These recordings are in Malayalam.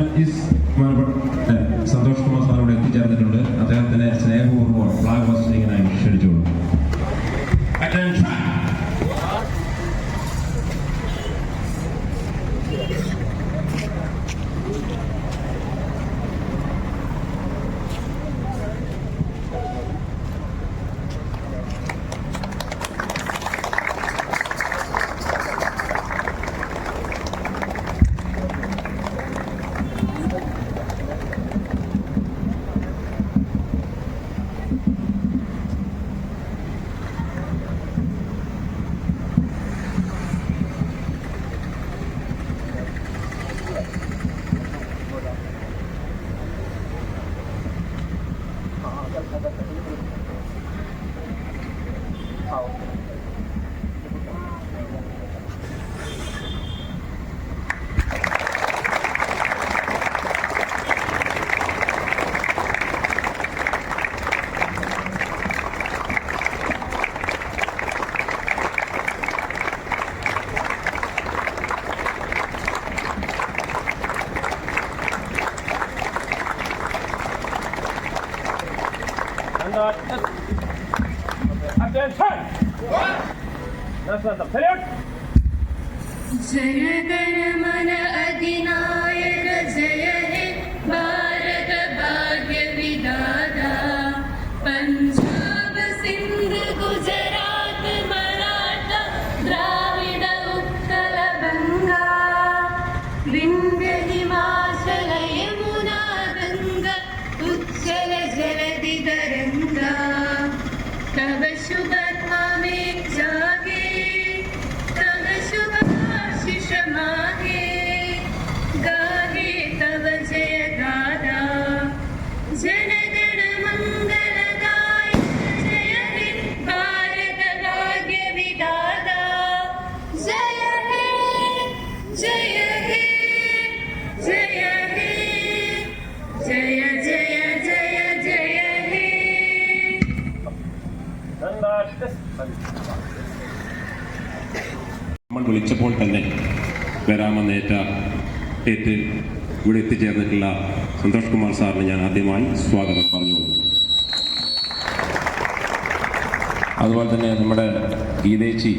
നല്ല is Attention! That's not the period. Jana Gana Mana अधिनायक जय നമ്മൾ വിളിച്ചപ്പോൾ തന്നെ വരാമെന്നേറ്റ ഏറ്റ് ഇവിടെ എത്തിച്ചേർന്നിട്ടുള്ള സന്തോഷ് കുമാർ സാറിന് ഞാൻ ആദ്യമായി സ്വാഗതം പറഞ്ഞു അതുപോലെ തന്നെ നമ്മുടെ ഗീതേച്ചി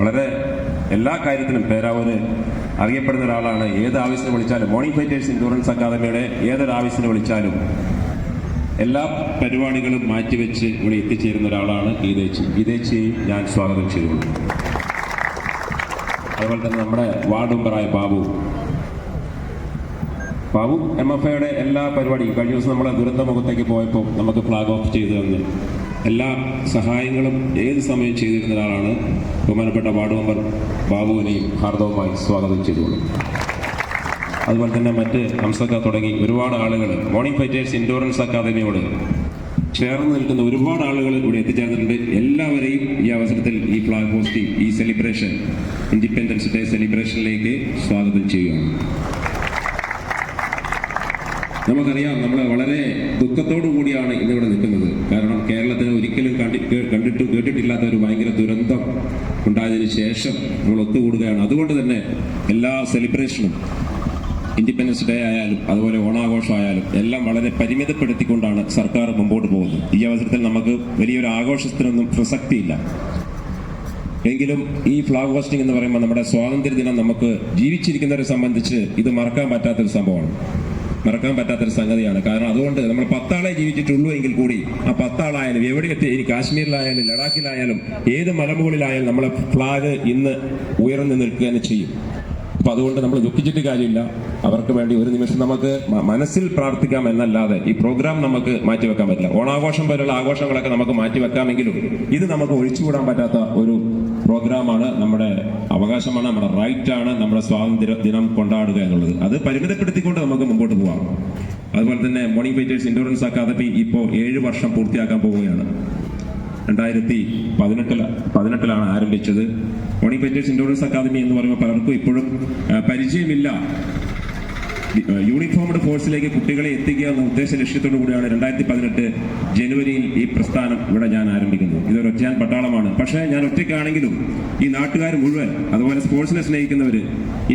വളരെ എല്ലാ കാര്യത്തിനും പേരാവൂര് അറിയപ്പെടുന്ന ഒരാളാണ്. ഏത് ആവശ്യത്തിന് വിളിച്ചാലും മോർണിംഗ് ഫൈറ്റേഴ്സ് ഇൻഷുറൻസ് അക്കാദമിയുടെ ഏതൊരു ആവശ്യത്തിന് വിളിച്ചാലും എല്ലാ പരിപാടികളും മാറ്റിവെച്ച് ഇവിടെ എത്തിച്ചേരുന്ന ഒരാളാണ് ഗീതേച്ചി. ഗീതേച്ചിയെയും ഞാൻ സ്വാഗതം ചെയ്തുകൊള്ളു അതുപോലെ തന്നെ നമ്മുടെ വാർഡ് മെമ്പറായ ബാബു. ബാബു എം എഫ് ഐയുടെ എല്ലാ പരിപാടിയും കഴിഞ്ഞ ദിവസം നമ്മളെ ദുരന്ത മുഖത്തേക്ക് പോയപ്പോൾ നമുക്ക് ഫ്ലാഗ് ഓഫ് ചെയ്തു തന്ന്. എല്ലാ സഹായങ്ങളും ഏത് സമയം ചെയ്തിരുന്ന ഒരാളാണ് ബഹുമാനപ്പെട്ട വാർഡ് മെമ്പർ ബാബുവിനെയും ഹാർദവുമായി സ്വാഗതം ചെയ്തുകൊള്ളും അതുപോലെ തന്നെ മറ്റ് ഹംസക്ക തുടങ്ങി ഒരുപാട് ആളുകൾ മോർണിംഗ് ഫൈറ്റേഴ്സ് ഇൻഡോറൻസ് അക്കാദമിയോട് ചേർന്ന് നിൽക്കുന്ന ഒരുപാട് ആളുകൾ ഇവിടെ എത്തിച്ചേർന്നിട്ടുണ്ട്. എല്ലാവരെയും ഈ അവസരത്തിൽ ഈ ഫ്ലാഗ് പോസ്റ്റിംഗ് ഈ സെലിബ്രേഷൻ ഇൻഡിപെൻഡൻസ് ഡേ സെലിബ്രേഷനിലേക്ക് സ്വാഗതം ചെയ്യുകയാണ്. നമുക്കറിയാം നമ്മൾ വളരെ ദുഃഖത്തോടു കൂടിയാണ് ഇന്നിവിടെ നിൽക്കുന്നത്. കാരണം കേരളത്തിന് ഒരിക്കലും കണ്ടി കണ്ടിട്ട് കേട്ടിട്ടില്ലാത്ത ഒരു ഭയങ്കര ദുരന്തം ഉണ്ടായതിനു ശേഷം നമ്മൾ ഒത്തുകൂടുകയാണ്. അതുകൊണ്ട് തന്നെ എല്ലാ സെലിബ്രേഷനും ഇൻഡിപെൻഡൻസ് ഡേ ആയാലും അതുപോലെ ഓണാഘോഷമായാലും എല്ലാം വളരെ പരിമിതപ്പെടുത്തിക്കൊണ്ടാണ് സർക്കാർ മുമ്പോട്ട് പോകുന്നത്. ഈ അവസരത്തിൽ നമുക്ക് വലിയൊരു ആഘോഷത്തിനൊന്നും പ്രസക്തിയില്ല. എങ്കിലും ഈ ഫ്ലാഗ് ഹോസ്റ്റിംഗ് എന്ന് പറയുമ്പോൾ നമ്മുടെ സ്വാതന്ത്ര്യ ദിനം നമുക്ക് ജീവിച്ചിരിക്കുന്നവരെ സംബന്ധിച്ച് ഇത് മറക്കാൻ പറ്റാത്തൊരു സംഭവമാണ്. മറക്കാൻ പറ്റാത്തൊരു സംഗതിയാണ്. കാരണം അതുകൊണ്ട് നമ്മൾ പത്താളെ ജീവിച്ചിട്ടുള്ളൂ എങ്കിൽ കൂടി ആ പത്താളായാലും എവിടെ എത്തി ഇനി കാശ്മീരിലായാലും ലഡാക്കിലായാലും ഏത് മലമുകളിലായാലും നമ്മളെ ഫ്ലാഗ് ഇന്ന് ഉയർന്നു നിൽക്കുക തന്നെ ചെയ്യും. അപ്പൊ അതുകൊണ്ട് നമ്മൾ ദുഃഖിച്ചിട്ട് കാര്യമില്ല. അവർക്ക് വേണ്ടി ഒരു നിമിഷം നമുക്ക് മനസ്സിൽ പ്രാർത്ഥിക്കാം എന്നല്ലാതെ ഈ പ്രോഗ്രാം നമുക്ക് മാറ്റിവെക്കാൻ പറ്റില്ല. ഓണാഘോഷം പോലുള്ള ആഘോഷങ്ങളൊക്കെ നമുക്ക് മാറ്റിവെക്കാമെങ്കിലും ഇത് നമുക്ക് ഒഴിച്ചുകൂടാൻ പറ്റാത്ത ഒരു പ്രോഗ്രാമാണ് നമ്മുടെ അവകാശമാണ് നമ്മുടെ റൈറ്റ് ആണ് നമ്മുടെ സ്വാതന്ത്ര്യ ദിനം കൊണ്ടാടുക എന്നുള്ളത്. അത് പരിമിതപ്പെടുത്തിക്കൊണ്ട് നമുക്ക് മുമ്പോട്ട് പോകാം അതുപോലെ തന്നെ മോർണിംഗ് ഫൈറ്റേഴ്സ് ഇൻഡോറൻസ് അക്കാദമി ഇപ്പോൾ ഏഴ് വർഷം പൂർത്തിയാക്കാൻ പോവുകയാണ്. രണ്ടായിരത്തി പതിനെട്ടിൽ പതിനെട്ടിലാണ് ആരംഭിച്ചത്. ഫൈറ്റേഴ്സ് ഇൻഷുറൻസ് അക്കാദമി എന്ന് പറയുമ്പോൾ പലർക്കും ഇപ്പോഴും പരിചയമില്ല. യൂണിഫോംഡ് ഫോഴ്സിലേക്ക് കുട്ടികളെ എത്തിക്കുക എന്ന ഉദ്ദേശ ലക്ഷ്യത്തോടു കൂടിയാണ് രണ്ടായിരത്തി പതിനെട്ട് ജനുവരിയിൽ ഈ പ്രസ്ഥാനം ഇവിടെ ഞാൻ ആരംഭിക്കുന്നത്. ഇതൊരു ഒറ്റയാൻ പട്ടാളമാണ്. പക്ഷേ ഞാൻ ഒറ്റയ്ക്കാണെങ്കിലും ഈ നാട്ടുകാർ മുഴുവൻ അതുപോലെ സ്പോർട്സിനെ സ്നേഹിക്കുന്നവർ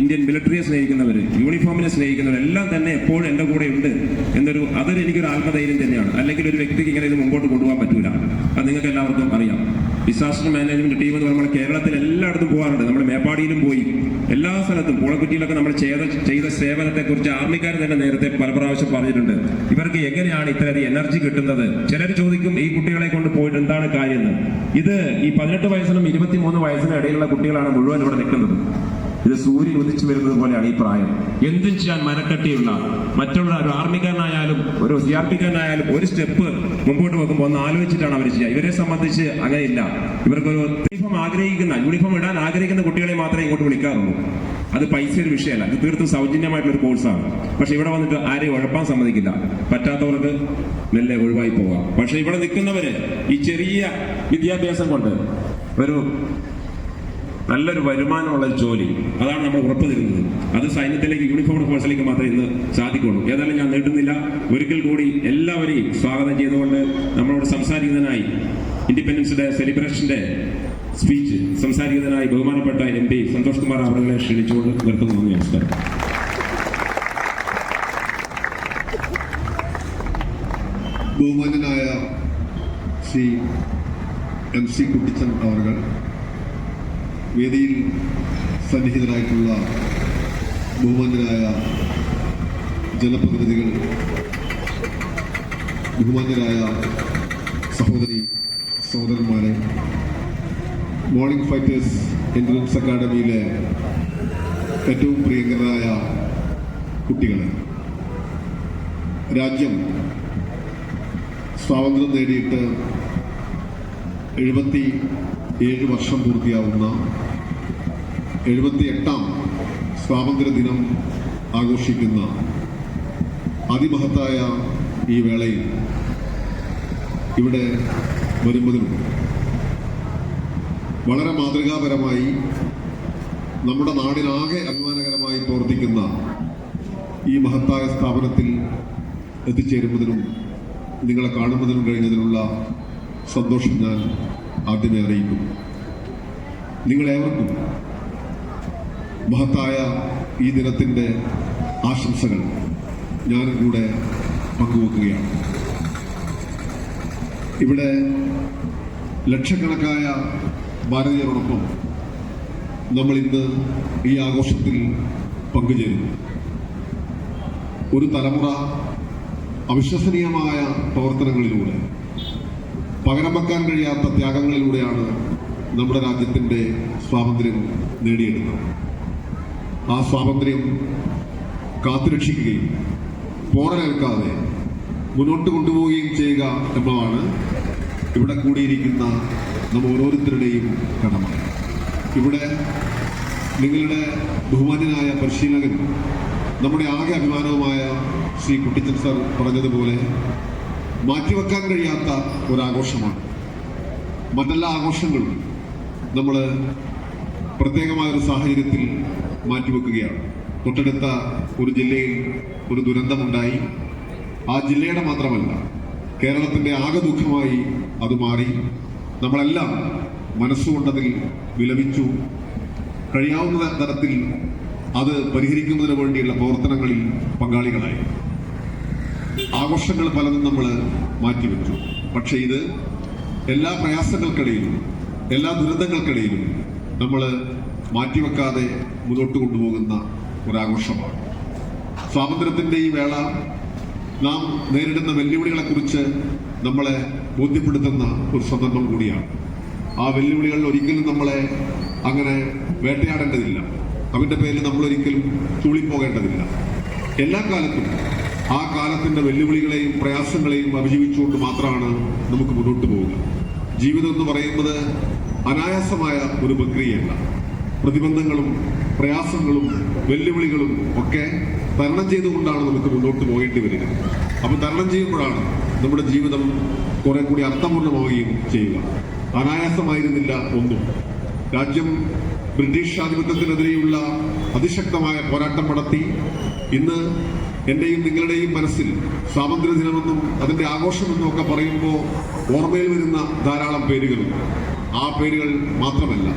ഇന്ത്യൻ മിലിറ്ററിയെ സ്നേഹിക്കുന്നവർ യൂണിഫോമിനെ സ്നേഹിക്കുന്നവർ എല്ലാം തന്നെ എപ്പോഴും എന്റെ കൂടെ ഉണ്ട് എന്നൊരു അതൊരു എനിക്കൊരു ആത്മധൈര്യം തന്നെയാണ്. അല്ലെങ്കിൽ ഒരു വ്യക്തിക്ക് ഇങ്ങനെ ഇത് മുമ്പോട്ട് കൊണ്ടുപോകാൻ പറ്റൂല. അത് നിങ്ങൾക്ക് എല്ലാവർക്കും അറിയാം. ഡിസാസ്റ്റർ മാനേജ്മെന്റ് ടീം എന്ന് നമ്മൾ കേരളത്തിൽ എല്ലായിടത്തും പോകാറുണ്ട്. നമ്മൾ മേപ്പാടിയിലും പോയി. എല്ലാ സ്ഥലത്തും പുളക്കുറ്റിയിലൊക്കെ നമ്മൾ ചെയ്ത ചെയ്ത സേവനത്തെ കുറിച്ച് ആർമിക്കാർ തന്നെ നേരത്തെ പല പ്രാവശ്യം പറഞ്ഞിട്ടുണ്ട്. ഇവർക്ക് എങ്ങനെയാണ് ഇത്രയധികം എനർജി കിട്ടുന്നത്? ചിലർ ചോദിക്കും ഈ കുട്ടികളെ കൊണ്ട് പോയിട്ട് എന്താണ് കാര്യം ഇത് ഈ പതിനെട്ട് വയസ്സിനും ഇരുപത്തിമൂന്ന് വയസ്സിനും ഇടയിലുള്ള കുട്ടികളാണ് മുഴുവൻ ഇവിടെ നിൽക്കുന്നത്. ഇത് സൂര്യൻ ഉദിച്ചു വരുന്നത് പോലെയാണ് ഈ പ്രായം. എന്തും ചെയ്യാൻ മരക്കട്ടിയുള്ള മറ്റുള്ള ഒരു ആർമിക്കാരനായാലും ഒരു സി ആർ ഒരു സ്റ്റെപ്പ് മുമ്പോട്ട് പോകുമ്പോൾ ഒന്ന് ആലോചിച്ചിട്ടാണ് അവർ ചെയ്യുക. ഇവരെ സംബന്ധിച്ച് അങ്ങനെയില്ല. ഇവർക്കൊരു യൂണിഫോം ആഗ്രഹിക്കുന്ന യൂണിഫോം ഇടാൻ ആഗ്രഹിക്കുന്ന കുട്ടികളെ മാത്രമേ ഇങ്ങോട്ട് വിളിക്കാറുള്ളൂ. അത് പൈസ ഒരു വിഷയമല്ല. ഇത് തീർത്തും സൗജന്യമായിട്ടുള്ള ഒരു കോഴ്സാണ്. പക്ഷെ ഇവിടെ വന്നിട്ട് ആരെയും ഉഴപ്പാൻ സമ്മതിക്കില്ല. പറ്റാത്തവർക്ക് മെല്ലെ ഒഴിവായി പോവാം. പക്ഷെ ഇവിടെ നിൽക്കുന്നവര് ഈ ചെറിയ വിദ്യാഭ്യാസം കൊണ്ട് ഒരു നല്ലൊരു വരുമാനമുള്ള ജോലി. അതാണ് നമ്മൾ ഉറപ്പ് തരുന്നത്. അത് സൈന്യത്തിലേക്ക് യൂണിഫോം കോഴ്സിലേക്ക് മാത്രമേ ഇന്ന് സാധിക്കുള്ളൂ. ഏതായാലും ഞാൻ നീട്ടുന്നില്ല ഒരിക്കൽ കൂടി എല്ലാവരെയും സ്വാഗതം ചെയ്തുകൊണ്ട് നമ്മളോട് സംസാരിക്കുന്നതിനായി ഇൻഡിപെൻഡൻസ് ഡേ സെലിബ്രേഷന്റെ സ്പീച്ച് സംസാരിക്കുന്നതിനായി ബഹുമാനപ്പെട്ട എം പി സന്തോഷ് കുമാർ അവരുടെ ക്ഷണിച്ചുകൊണ്ട് നിർത്തുന്നു. നമസ്കാരം. ബഹുമാനനായ ശ്രീ എം സി കുട്ടിച്ചൻ അവർ വേദിയിൽ സന്നിഹിതരായിട്ടുള്ള ബഹുമാന്യരായ ജനപ്രതിനിധികൾ ബഹുമാന്യരായ സഹോദരി സഹോദരന്മാരെ മോർണിംഗ് ഫൈറ്റേഴ്സ് എൻട്രൻസ് അക്കാഡമിയിലെ ഏറ്റവും പ്രിയങ്കരായ കുട്ടികളെ. രാജ്യം സ്വാതന്ത്ര്യം നേടിയിട്ട് എഴുപത്തി ഏഴ് വർഷം പൂർത്തിയാവുന്ന എഴുപത്തി എട്ടാം സ്വാതന്ത്ര്യ ദിനം ആഘോഷിക്കുന്ന അതിമഹത്തായ ഈ വേളയിൽ ഇവിടെ വരുന്നതിനും വളരെ മാതൃകാപരമായി നമ്മുടെ നാടിനാകെ അഭിമാനകരമായി പ്രവർത്തിക്കുന്ന ഈ മഹത്തായ സ്ഥാപനത്തിൽ എത്തിച്ചേരുന്നതിനും നിങ്ങളെ കാണുന്നതിനും കഴിഞ്ഞതിനുള്ള സന്തോഷം ഞാൻ ആദ്യമേ അറിയിക്കുന്നു. നിങ്ങളേവർക്കും മഹത്തായ ഈ ദിനത്തിന്റെ ആശംസകൾ ഞാനും കൂടെ പങ്കുവെക്കുകയാണ്. ഇവിടെ ലക്ഷക്കണക്കായ ഭാരതീയരോടൊപ്പം നമ്മൾ ഇന്ന് ഈ ആഘോഷത്തിൽ പങ്കുചേരുന്നു. ഒരു തലമുറ അവിശ്വസനീയമായ പ്രവർത്തനങ്ങളിലൂടെ പകരം വെക്കാൻ കഴിയാത്ത ത്യാഗങ്ങളിലൂടെയാണ് നമ്മുടെ രാജ്യത്തിന്റെ സ്വാതന്ത്ര്യം നേടിയെടുത്തത്. ആ സ്വാതന്ത്ര്യം കാത്തുരക്ഷിക്കുകയും പോറലേൽക്കാതെ മുന്നോട്ട് കൊണ്ടുപോവുകയും ചെയ്യുക എന്നതാണ് ഇവിടെ കൂടിയിരിക്കുന്ന നമ്മൾ ഓരോരുത്തരുടെയും കടമ. ഇവിടെ നിങ്ങളുടെ ബഹുമാന്യനായ പരിശീലകൻ നമ്മുടെ ആകെ അഭിമാനവുമായ ശ്രീ കുട്ടിച്ചൻ സർ പറഞ്ഞതുപോലെ മാറ്റിവെക്കാൻ കഴിയാത്ത ഒരാഘോഷമാണ്. മറ്റെല്ലാ ആഘോഷങ്ങളും നമ്മൾ പ്രത്യേകമായ ഒരു സാഹചര്യത്തിൽ മാറ്റിവെക്കുകയാണ്. തൊട്ടടുത്ത ഒരു ജില്ലയിൽ ഒരു ദുരന്തമുണ്ടായി. ആ ജില്ലയുടെ മാത്രമല്ല കേരളത്തിന്റെ ആകെ ദുഃഖമായി അത് മാറി. നമ്മളെല്ലാം മനസ്സുകൊണ്ടതിൽ വിലപിച്ചു. കഴിയാവുന്ന തരത്തിൽ അത് പരിഹരിക്കുന്നതിന് വേണ്ടിയുള്ള പ്രവർത്തനങ്ങളിൽ പങ്കാളികളായി. ആഘോഷങ്ങൾ പലതും നമ്മൾ മാറ്റിവെച്ചു. പക്ഷേ ഇത് എല്ലാ പ്രയാസങ്ങൾക്കിടയിലും എല്ലാ ദുരന്തങ്ങൾക്കിടയിലും നമ്മൾ മാറ്റിവെക്കാതെ മുന്നോട്ട് കൊണ്ടുപോകുന്ന ഒരാഘോഷമാണ്. സ്വാതന്ത്ര്യത്തിന്റെ ഈ വേള നാം നേരിടുന്ന വെല്ലുവിളികളെക്കുറിച്ച് നമ്മളെ ബോധ്യപ്പെടുത്തുന്ന ഒരു സന്ദർഭം കൂടിയാണ്. ആ വെല്ലുവിളികൾ ഒരിക്കലും നമ്മളെ അങ്ങനെ വേട്ടയാടേണ്ടതില്ല. അവന്റെ പേരിൽ നമ്മൾ ഒരിക്കലും ചൂളിപ്പോകേണ്ടതില്ല. എല്ലാ കാലത്തും ആ കാലത്തിന്റെ വെല്ലുവിളികളെയും പ്രയാസങ്ങളെയും അഭിജീവിച്ചുകൊണ്ട് മാത്രമാണ് നമുക്ക് മുന്നോട്ട് പോവുക ജീവിതം എന്ന് പറയുന്നത് അനായാസമായ ഒരു പ്രക്രിയയല്ല. പ്രതിബന്ധങ്ങളും പ്രയാസങ്ങളും വെല്ലുവിളികളും ഒക്കെ തരണം ചെയ്തുകൊണ്ടാണ് നമുക്ക് മുന്നോട്ട് പോകേണ്ടി വരിക അപ്പൊ തരണം ചെയ്യുമ്പോഴാണ് നമ്മുടെ ജീവിതം കുറെ കൂടി അർത്ഥപൂർണമാവുകയും ചെയ്യുക. അനായാസമായിരുന്നില്ല ഒന്നും. രാജ്യം ബ്രിട്ടീഷ് ആധിപത്യത്തിനെതിരെയുള്ള അതിശക്തമായ പോരാട്ടം നടത്തി ഇന്ന് എന്റെയും നിങ്ങളുടെയും മനസ്സിൽ സ്വാതന്ത്ര്യ ദിനമെന്നും അതിന്റെ ആഘോഷമെന്നും ഒക്കെ പറയുമ്പോൾ ഓർമ്മയിൽ വരുന്ന ധാരാളം പേരുകളുണ്ട് ആ പേരുകൾ മാത്രമല്ല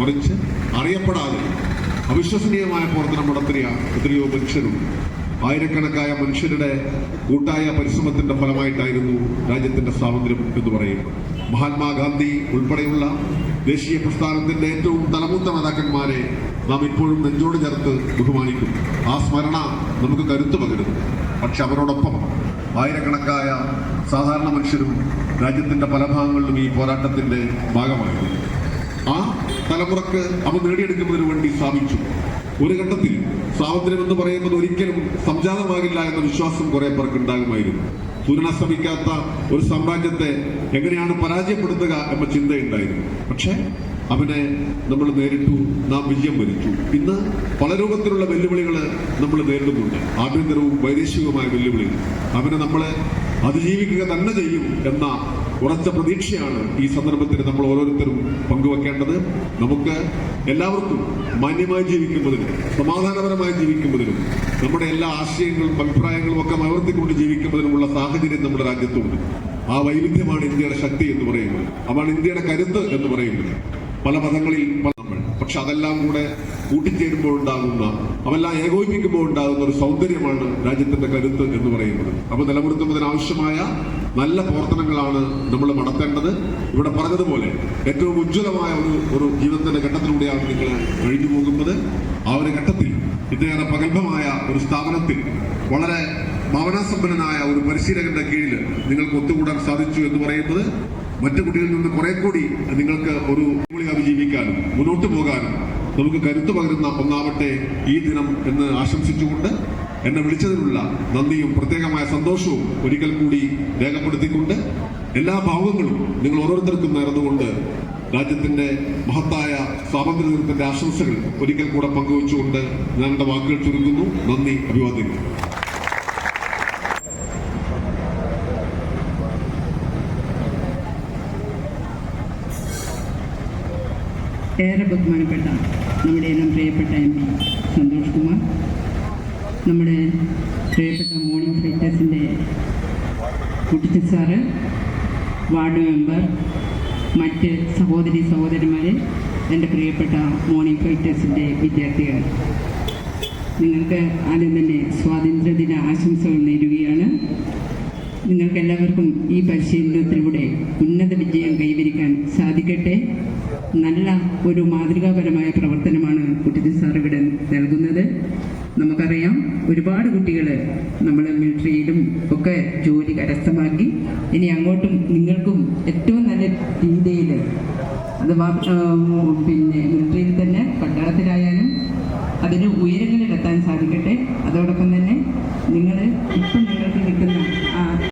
മറിച്ച് അറിയപ്പെടാതെ അവിശ്വസനീയമായ പ്രവർത്തനം നടത്തിയ എത്രയോ മനുഷ്യരുണ്ട് ആയിരക്കണക്കായ മനുഷ്യരുടെ കൂട്ടായ പരിശ്രമത്തിന്റെ ഫലമായിട്ടായിരുന്നു രാജ്യത്തിന്റെ സ്വാതന്ത്ര്യം എന്ന് പറയുന്നത്. മഹാത്മാഗാന്ധി ഉൾപ്പെടെയുള്ള ദേശീയ പ്രസ്ഥാനത്തിന്റെ ഏറ്റവും തലമൂത്ത നേതാക്കന്മാരെ നാം ഇപ്പോഴും നെഞ്ചോട് ചേർത്ത് ബഹുമാനിക്കും ആ സ്മരണ നമുക്ക് കരുത്തു പകരുന്നു. പക്ഷെ അവരോടൊപ്പം ആയിരക്കണക്കായ സാധാരണ മനുഷ്യരും രാജ്യത്തിന്റെ പല ഭാഗങ്ങളിലും ഈ പോരാട്ടത്തിന്റെ ഭാഗമായിരുന്നു. ആ തലമുറയ്ക്ക് അവ നേടിയെടുക്കുന്നതിന് വേണ്ടി സ്ഥാപിച്ചു ഒരു ഘട്ടത്തിൽ സ്വാതന്ത്ര്യം എന്ന് പറയുന്നത് ഒരിക്കലും സംജാതമാകില്ല എന്ന വിശ്വാസം കുറെ പേർക്ക് ഉണ്ടാകുമായിരുന്നു. സൂര്യൻ അസ്തമിക്കാത്ത ഒരു സാമ്രാജ്യത്തെ എങ്ങനെയാണ് പരാജയപ്പെടുത്തുക എന്ന ചിന്തയുണ്ടായിരുന്നു. പക്ഷേ അവനെ നമ്മൾ നേരിട്ടു നാം വിജയം വരിച്ചു. ഇന്ന് പല രൂപത്തിലുള്ള വെല്ലുവിളികൾ നമ്മൾ നേരിടുന്നുണ്ട്. ആഭ്യന്തരവും വൈദേശികവുമായ വെല്ലുവിളികൾ അവനെ നമ്മളെ അതിജീവിക്കുക തന്നെ ചെയ്യും എന്ന ഉറച്ച പ്രതീക്ഷയാണ് ഈ സന്ദർഭത്തിൽ നമ്മൾ ഓരോരുത്തരും പങ്കുവെക്കേണ്ടത്. നമുക്ക് എല്ലാവർക്കും മാന്യമായി ജീവിക്കുന്നതിനും സമാധാനപരമായി ജീവിക്കുന്നതിനും നമ്മുടെ എല്ലാ ആശയങ്ങളും അഭിപ്രായങ്ങളും ഒക്കെ നിവർത്തിക്കൊണ്ട് ജീവിക്കുന്നതിനുമുള്ള സാഹചര്യം നമ്മുടെ രാജ്യത്തുണ്ട്. ആ വൈവിധ്യമാണ് ഇന്ത്യയുടെ ശക്തി എന്ന് പറയുന്നത്. അതാണ് ഇന്ത്യയുടെ കരുത്ത് എന്ന് പറയുന്നത്. പല മതങ്ങളിൽ പക്ഷെ അതെല്ലാം കൂടെ കൂട്ടിച്ചേരുമ്പോൾ ഉണ്ടാകുന്ന അവെല്ലാം ഏകോപിപ്പിക്കുമ്പോൾ ഉണ്ടാകുന്ന ഒരു സൗന്ദര്യമാണ് രാജ്യത്തിന്റെ കരുത്ത് എന്ന് പറയുന്നത്. അപ്പൊ നിലനിർത്തുന്നതിന് ആവശ്യമായ നല്ല പ്രവർത്തനങ്ങളാണ് നമ്മൾ നടത്തേണ്ടത്. ഇവിടെ പറഞ്ഞതുപോലെ ഏറ്റവും ഉജ്ജ്വലമായ ഒരു ഒരു ജീവിതത്തിന്റെ ഘട്ടത്തിലൂടെയാണ് നിങ്ങൾ കഴിഞ്ഞു പോകുന്നത്. ആ ഒരു ഘട്ടത്തിൽ ഇത്രയേറെ പ്രഗത്ഭമായ ഒരു സ്ഥാപനത്തിൽ വളരെ ഭാവനാസമ്പന്നനായ ഒരു പരിശീലകന്റെ കീഴിൽ നിങ്ങൾക്ക് ഒത്തുകൂടാൻ സാധിച്ചു എന്ന് പറയുന്നത് മറ്റു കുട്ടികളിൽ നിന്ന് കുറെ കൂടി നിങ്ങൾക്ക് ഒരു അതിജീവിക്കാനും മുന്നോട്ട് പോകാനും നമുക്ക് കരുത്തു പകരുന്ന ഒന്നാവട്ടെ ഈ ദിനം എന്ന് ആശംസിച്ചുകൊണ്ട് എന്നെ വിളിച്ചതിനുള്ള നന്ദിയും പ്രത്യേകമായ സന്തോഷവും ഒരിക്കൽ കൂടി രേഖപ്പെടുത്തിക്കൊണ്ട് എല്ലാ ഭാവങ്ങളും നിങ്ങൾ ഓരോരുത്തർക്കും നേർന്നുകൊണ്ട് രാജ്യത്തിന്റെ മഹത്തായ സ്വാതന്ത്ര്യ ദിനത്തിന്റെ ആശംസകൾ ഒരിക്കൽ കൂടെ പങ്കുവച്ചുകൊണ്ട് ഞാൻ എന്റെ വാക്കുകൾ ചുരുങ്ങുന്നു. നന്ദി അഭിവാദ്യങ്ങൾ. ഏറെ ബഹുമാനപ്പെട്ട നമ്മുടെ എല്ലാം പ്രിയപ്പെട്ട എം പി സന്തോഷ് കുമാർ നമ്മുടെ പ്രിയപ്പെട്ട മോർണിംഗ് ഫൈറ്റേഴ്സിന്റെ കുട്ടിച്ച സാറ് വാർഡ് മെമ്പർ മറ്റ് സഹോദരി സഹോദരന്മാരെ എന്റെ പ്രിയപ്പെട്ട മോർണിംഗ് ഫൈറ്റേഴ്സിന്റെ വിദ്യാർത്ഥികൾ. നിങ്ങൾക്ക് ആദ്യം തന്നെ സ്വാതന്ത്ര്യദിന ആശംസകൾ നേരുകയാണ്. നിങ്ങൾക്കെല്ലാവർക്കും ഈ പരിശീലനത്തിലൂടെ ഉന്നത നല്ല ഒരു മാതൃകാപരമായ പ്രവർത്തനമാണ് കുട്ടിജി സാർ ഇവിടെ നൽകുന്നത്. നമുക്കറിയാം ഒരുപാട് കുട്ടികൾ നമ്മൾ മിലിറ്ററിയിലും ഒക്കെ ജോലി കരസ്ഥമാക്കി. ഇനി അങ്ങോട്ടും നിങ്ങൾക്കും ഏറ്റവും നല്ല രീതിയിൽ അത്